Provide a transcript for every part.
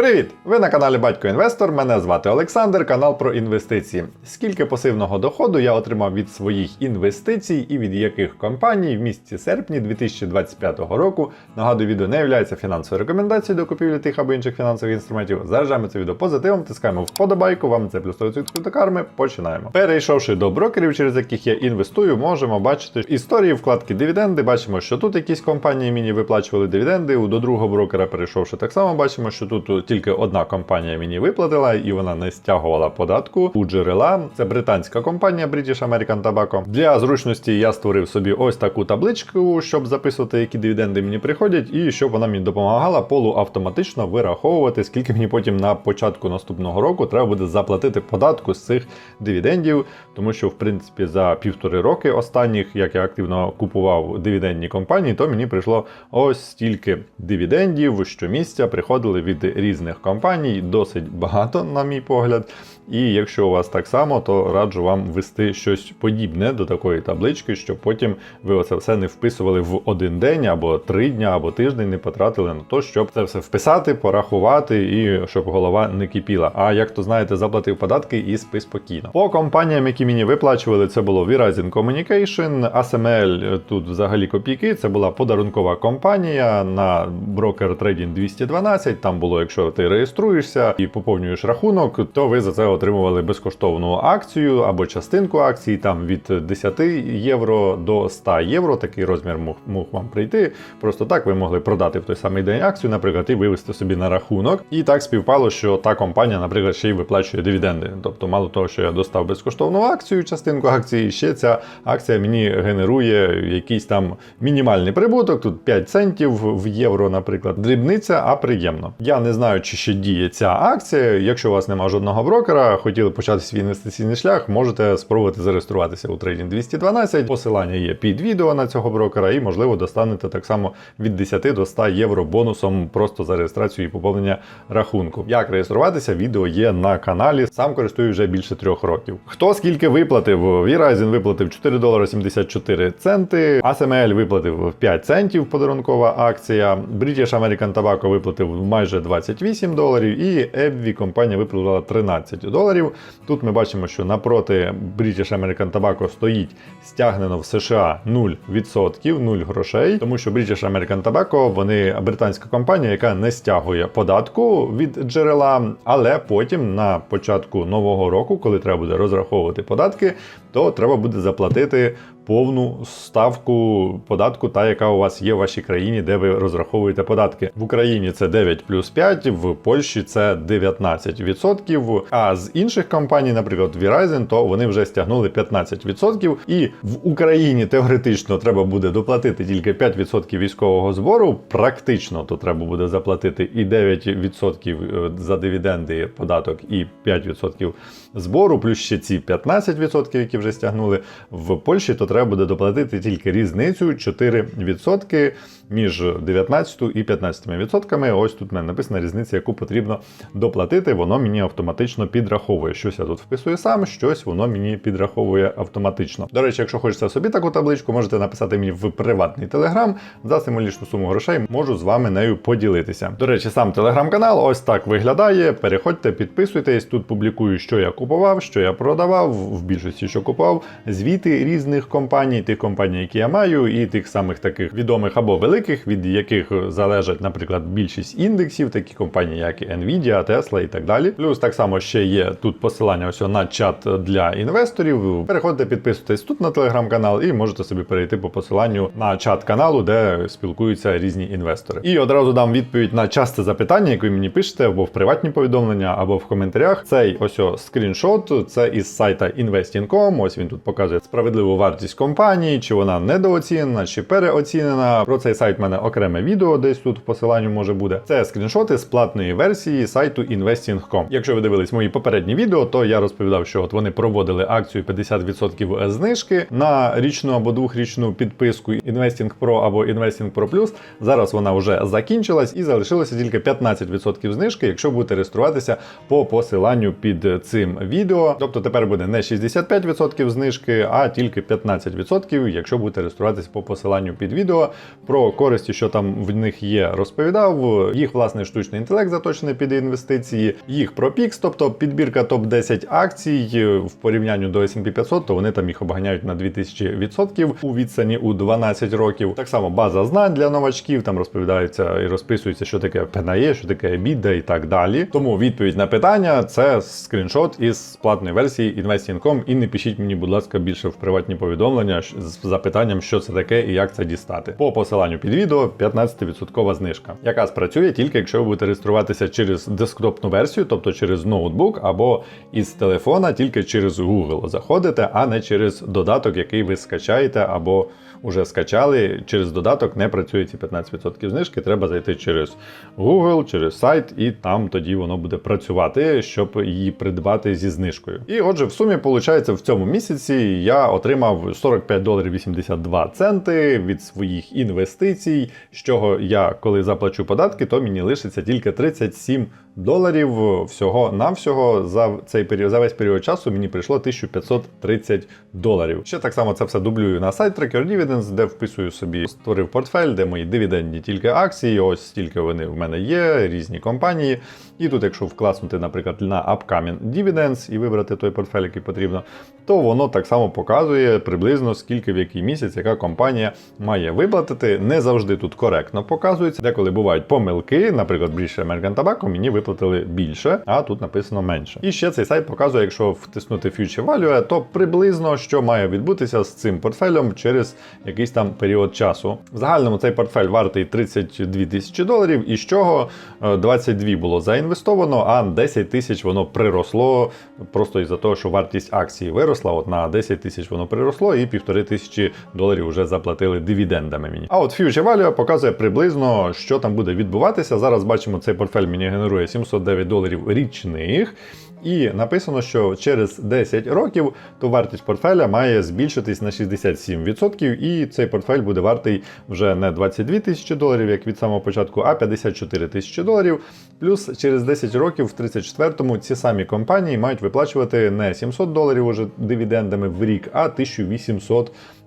Привіт! Ви на каналі Батько Інвестор. Мене звати Олександр, канал про інвестиції. Скільки пасивного доходу я отримав від своїх інвестицій і від яких компаній в місяці серпні 2025 року. Нагадую, відео не є фінансовою рекомендацією до купівлі тих або інших фінансових інструментів. Заряджаємо це відео позитивом, тискаємо вподобайку. Вам це плюс 100% до карми. Починаємо. Перейшовши до брокерів, через яких я інвестую, можемо бачити історії вкладки дивіденди. Бачимо, що тут якісь компанії мені виплачували дивіденди. У До другого брокера перейшовши так само, бачимо, що тут тільки одна компанія мені виплатила, і вона не стягувала податку у джерела. Це британська компанія British American Tobacco. Для зручності я створив собі ось таку табличку, щоб записувати, які дивіденди мені приходять, і щоб вона мені допомагала полуавтоматично вираховувати, скільки мені потім на початку наступного року треба буде заплатити податку з цих дивідендів, тому що в принципі за півтори роки останніх, як я активно купував дивідендні компанії, то мені прийшло ось стільки дивідендів щомісяця приходили від різних компаній, досить багато, на мій погляд. І якщо у вас так само, то раджу вам ввести щось подібне до такої таблички, щоб потім ви оце все не вписували в один день або три дня, або тиждень не потратили на те, щоб це все вписати, порахувати і щоб голова не кипіла. А як то знаєте, заплатив податки і спи спокійно. По компаніям, які мені виплачували, це було Verizon Communication, ASML, тут взагалі копійки. Це була подарункова компанія на брокер Trading 212. Там було, якщо ти реєструєшся і поповнюєш рахунок, то ви за це отримували безкоштовну акцію або частинку акції, там від 10 євро до 100 євро. Такий розмір мог, вам прийти. Просто так ви могли продати в той самий день акцію, наприклад, і вивести собі на рахунок. І так співпало, що та компанія, наприклад, ще й виплачує дивіденди. Тобто, мало того, що я достав безкоштовну акцію, частинку акції, ще ця акція мені генерує якийсь там мінімальний прибуток. Тут 5 центів в євро, наприклад, дрібниця, а приємно. Я не знаю, чи ще діє ця акція. Якщо у вас немає жодного брокера, хотіли почати свій інвестиційний шлях, можете спробувати зареєструватися у Trading 212. Посилання є під відео на цього брокера, і можливо достанете так само від 10 до 100 євро бонусом просто за реєстрацію і поповнення рахунку. Як реєструватися? Відео є на каналі. Сам користую вже більше трьох років. Хто скільки виплатив? Verizon виплатив 4 долари 74 центи. ASML виплатив 5 центів подарункова акція. British American Tobacco виплатив майже 28 доларів. І Ebvі компанія виплатила 13 доларів. Тут ми бачимо, що напроти British American Tobacco стоїть стягнено в США 0%, 0 грошей, тому що British American Tobacco, вони британська компанія, яка не стягує податку від джерела, але потім на початку нового року, коли треба буде розраховувати податки, то треба буде заплатити повну ставку податку, та яка у вас є в вашій країні, де ви розраховуєте податки. В Україні це 9 плюс 5, в Польщі це 19%. А з інших компаній, наприклад, Verizon, то вони вже стягнули 15%. І в Україні теоретично треба буде доплатити тільки 5% військового збору. Практично то треба буде заплатити і 9% за дивіденди податок, і 5% збору, плюс ще ці 15%, які вже стягнули. В Польщі то треба буде доплатити тільки різницю 4% між 19 і 15%. Ось тут в мене написана різниця, яку потрібно доплатити. Воно мені автоматично підраховує. Щось я тут вписую сам, щось воно мені підраховує автоматично. До речі, якщо хочете собі таку табличку, можете написати мені в приватний телеграм. За символічну суму грошей можу з вами нею поділитися. До речі, сам телеграм-канал ось так виглядає. Переходьте, підписуйтесь. Тут публікую, що я купував, що я продавав, в більшості що купував, звіти різних компаній, тих компаній, які я маю, і тих самих таких відомих або великих, від яких залежать, наприклад, більшість індексів, такі компанії, як Nvidia, Tesla і так далі. Плюс так само ще є тут посилання ось на чат для інвесторів. Переходьте, підписуйтесь тут на телеграм-канал і можете собі перейти по посиланню на чат каналу, де спілкуються різні інвестори. І одразу дам відповідь на часте запитання, яке мені пишете або в приватні повідомлення, або в коментарях. Цей ось скріншот, це із сайта Investing.com. Ось він тут показує справедливу вартість компанії, чи вона недооцінена, чи переоцінена. Про цей сайт в мене окреме відео, десь тут в посиланні може буде. Це скріншоти з платної версії сайту Investing.com. Якщо ви дивились мої попередні відео, то я розповідав, що от вони проводили акцію 50% знижки на річну або двохрічну підписку Investing Pro або Investing Pro Plus. Зараз вона вже закінчилась і залишилося тільки 15% знижки, якщо будете реєструватися по посиланню під цим відео. Тобто тепер буде не 65%, 20% знижки, а тільки 15%, якщо будете реєструватися по посиланню під відео. Про користі, що там в них є, розповідав. Їх власний штучний інтелект заточений під інвестиції, їх про PIX, тобто підбірка топ-10 акцій в порівнянню до S&P 500, то вони там їх обганяють на 2000% у відстані у 12 років. Так само база знань для новачків, там розповідається і розписується, що таке PNAE, що таке EBITDA і так далі. Тому відповідь на питання це скріншот із платної версії Investing.com і не пишіть мені, будь ласка, більше в приватні повідомлення з запитанням, що це таке і як це дістати. По посиланню під відео 15% знижка, яка спрацює тільки якщо ви будете реєструватися через десктопну версію, тобто через ноутбук або із телефона, тільки через Google заходите, а не через додаток, який ви скачаєте або уже скачали. Через додаток не працює ці 15% знижки. Треба зайти через Google, через сайт, і там тоді воно буде працювати, щоб її придбати зі знижкою. І отже, в сумі, виходить, в цьому місяці я отримав 45 доларів 82 центи від своїх інвестицій. З чого я, коли заплачу податки, то мені лишиться тільки 37 доларів всього навсього за цей період за весь період часу мені прийшло 1530 доларів. Ще так само це все дублюю на сайт Tracker Dividends, де вписую собі, створив портфель, де мої дивідендні тільки акції. Ось стільки вони в мене є, різні компанії. І тут, якщо вкласнути, наприклад, на Upcoming Dividends і вибрати той портфель, який потрібно, то воно так само показує приблизно скільки в який місяць яка компанія має виплатити. Не завжди тут коректно показується. Деколи бувають помилки, наприклад, British American Tobacco мені виплатили більше, а тут написано менше. І ще цей сайт показує, якщо втиснути Future Value, то приблизно що має відбутися з цим портфелем через якийсь там період часу. В загальному цей портфель вартий 32 тисячі доларів, і з чого е, 22 було заінвестовано, а 10 тисяч воно приросло просто із-за того, що вартість акції виросла. От на 10 тисяч воно приросло, і півтори тисячі доларів вже заплатили дивідендами мені. А от Future Value показує приблизно, що там буде відбуватися. Зараз бачимо, цей портфель мені генерує 709 доларів річних. І написано, що через 10 років то вартість портфеля має збільшитись на 67%, і цей портфель буде вартий вже не 22 тисячі доларів, як від самого початку, а 54 тисячі доларів. Плюс через 10 років, в 34-му, ці самі компанії мають виплачувати не 700 доларів уже дивідендами в рік, а 1800 доларів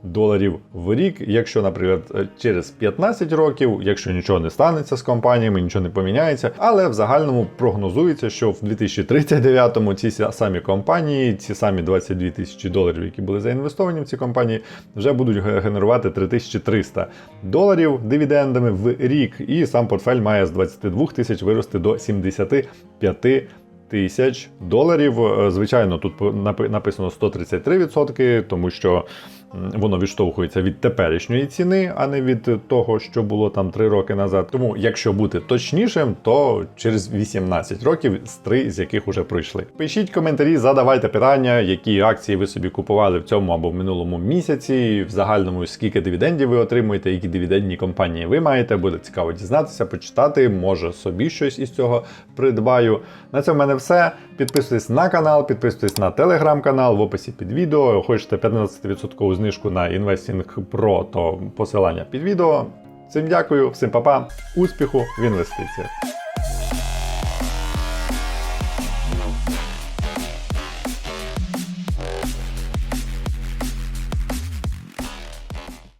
в рік. Якщо, наприклад, через 15 років, якщо нічого не станеться з компаніями, нічого не поміняється, але в загальному прогнозується, що в 2039-му ці самі компанії, ці самі 22 тисячі доларів, які були заінвестовані в ці компанії, вже будуть генерувати 3300 доларів дивідендами в рік, і сам портфель має з 22 тисяч вирости до 75 тисяч доларів. Е, Звичайно, тут напи- написано 133%, тому що воно відштовхується від теперішньої ціни, а не від того, що було там 3 роки назад. Тому, якщо бути точнішим, то через 18 років з 3 з яких уже пройшли. Пишіть коментарі, задавайте питання, які акції ви собі купували в цьому або в минулому місяці. В загальному скільки дивідендів ви отримуєте, які дивідендні компанії ви маєте. Буде цікаво дізнатися, почитати. Може собі щось із цього придбаю. На цьому в мене все. Підписуйтесь на канал, підписуйтесь на телеграм-канал в описі під відео. Хочете 15% знижку на Investing Pro, то посилання під відео. Всім дякую, всім па-па, успіху в інвестиціях.